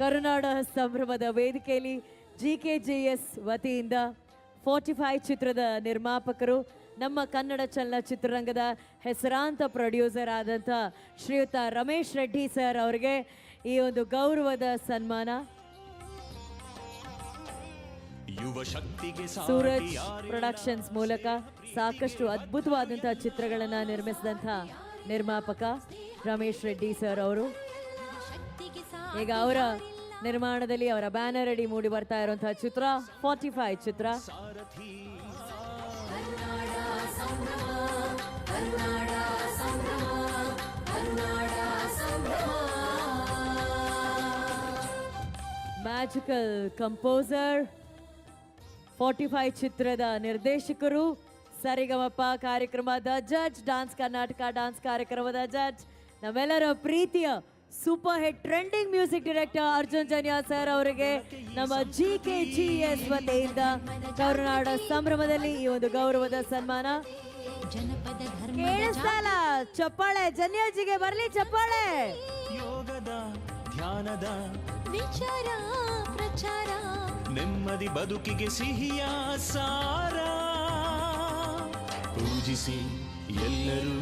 ಕರುನಾಡ ಸಂಭ್ರಮದ ವೇದಿಕೆಯಲ್ಲಿ G K J S ವತಿಯಿಂದ ಫೋರ್ಟಿ ಫೈವ್ ಚಿತ್ರದ ನಿರ್ಮಾಪಕರು ನಮ್ಮ ಕನ್ನಡ ಚಲನಚಿತ್ರರಂಗದ ಹೆಸರಾಂತ ಪ್ರೊಡ್ಯೂಸರ್ ಆದಂಥ ಶ್ರೀಯುತ ರಮೇಶ್ ರೆಡ್ಡಿ ಸರ್ ಅವರಿಗೆ ಈ ಒಂದು ಗೌರವದ ಸನ್ಮಾನ. ಯುವ ಶಕ್ತಿಗೆ ಸೂರಜ್ ಪ್ರೊಡಕ್ಷನ್ಸ್ ಮೂಲಕ ಸಾಕಷ್ಟು ಅದ್ಭುತವಾದಂತಹ ಚಿತ್ರಗಳನ್ನ ನಿರ್ಮಿಸಿದಂಥ ನಿರ್ಮಾಪಕ ರಮೇಶ್ ರೆಡ್ಡಿ ಸರ್ ಅವರು. ಈಗ ಅವರ ನಿರ್ಮಾಣದಲ್ಲಿ ಅವರ ಬ್ಯಾನರ್ ಅಡಿ ಮೂಡಿ ಬರ್ತಾ ಇರುವಂತಹ ಚಿತ್ರ ಫಾರ್ಟಿ ಫೈವ್ ಚಿತ್ರ. ಮ್ಯಾಜಿಕಲ್ ಕಂಪೋಸರ್ ಫಾರ್ಟಿ ಫೈವ್ ಚಿತ್ರದ ನಿರ್ದೇಶಕರು ಸರಿಗಮಪ್ಪ ಕಾರ್ಯಕ್ರಮದ ಜಡ್ಜ್ ಡಾನ್ಸ್ ಕರ್ನಾಟಕ ಡಾನ್ಸ್ ಕಾರ್ಯಕ್ರಮದ ಜಡ್ಜ್ ನಮ್ಮೆಲ್ಲರ ಪ್ರೀತಿಯ super hit trending music director Arjun Janya sir ಅವರಿಗೆ ನಮ್ಮ ಜಿ ಕೆ ಜಿ ಎಸ್ ವತಿಯಿಂದ ಕರುನಾಡ ಸಂಭ್ರಮದಲ್ಲಿ ಈ ಒಂದು ಗೌರವದ ಸನ್ಮಾನ. ಚಪ್ಪಾಳೆ ಜನಿಯಾಜಿಗೆ ಬರಲಿ ಚಪ್ಪಾಳೆ. ಯೋಗದ ಧ್ಯಾನದ ವಿಚಾರ ಪ್ರಚಾರ. ನೆಮ್ಮದಿ ಬದುಕಿಗೆ ಸಿಹಿಯ ಸಾರ. ಪೂಜಿಸಿ ಎಲ್ಲರೂ.